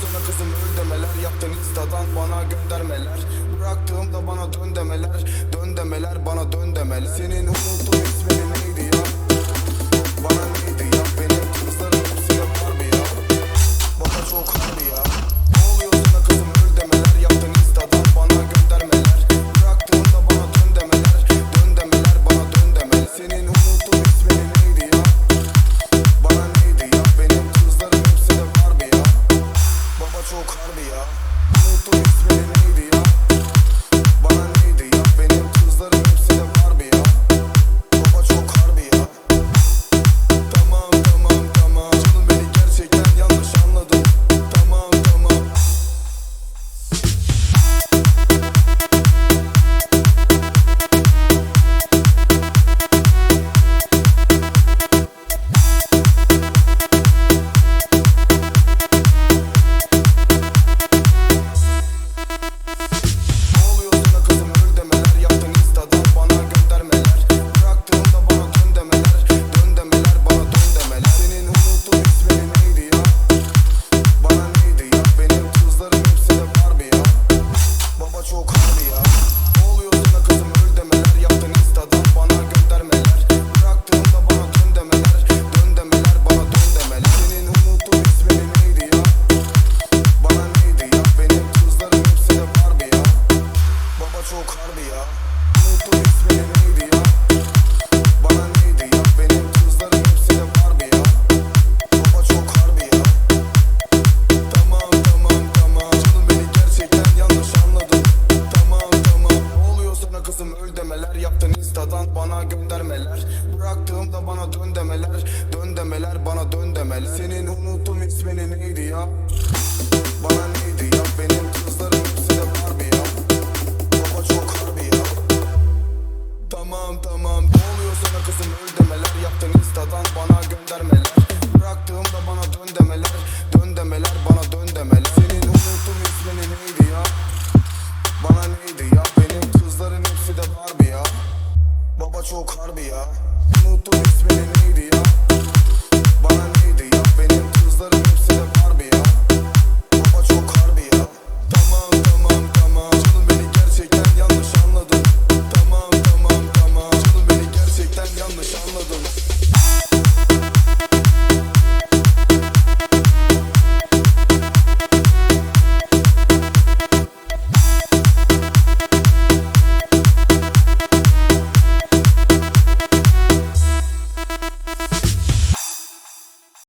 Gözüme kızım öl demeler Yaptın instadan bana göndermeler. Bıraktığımda bana dön demeler. Dön demeler bana dön demeler. Senin unuttuğun Mutluluk ismi ya? Bana ne çok harbi ya. Mutluluk ismi neydi ya? Bana neydi ya? Benim kızların hepsi de Barbie ya. Baba çok harbi ya. Tamam tamam tamam. Canım beni gerçekten yanlış anladın. Tamam tamam. Ne oluyor sana kızım? Öl demeler. Yaptın instadan bana göndermeler. Bıraktığımda bana dön demeler. Dön demeler bana dön demeler. Senin unuttum ismini neydi ya? Bana neydi Tamam tamam. Ne oluyor sana kızım? Öl demeler. Yaptın instadan bana göndermeler. Bıraktığımda bana dön demeler. Dön demeler bana dön demeler. Senin unuttum ismini neydi ya? Bana neydi ya? Benim kızların hepsi de Barbie ya. Baba çok harbi ya. Unuttum ismini neydi ya? Bana neydi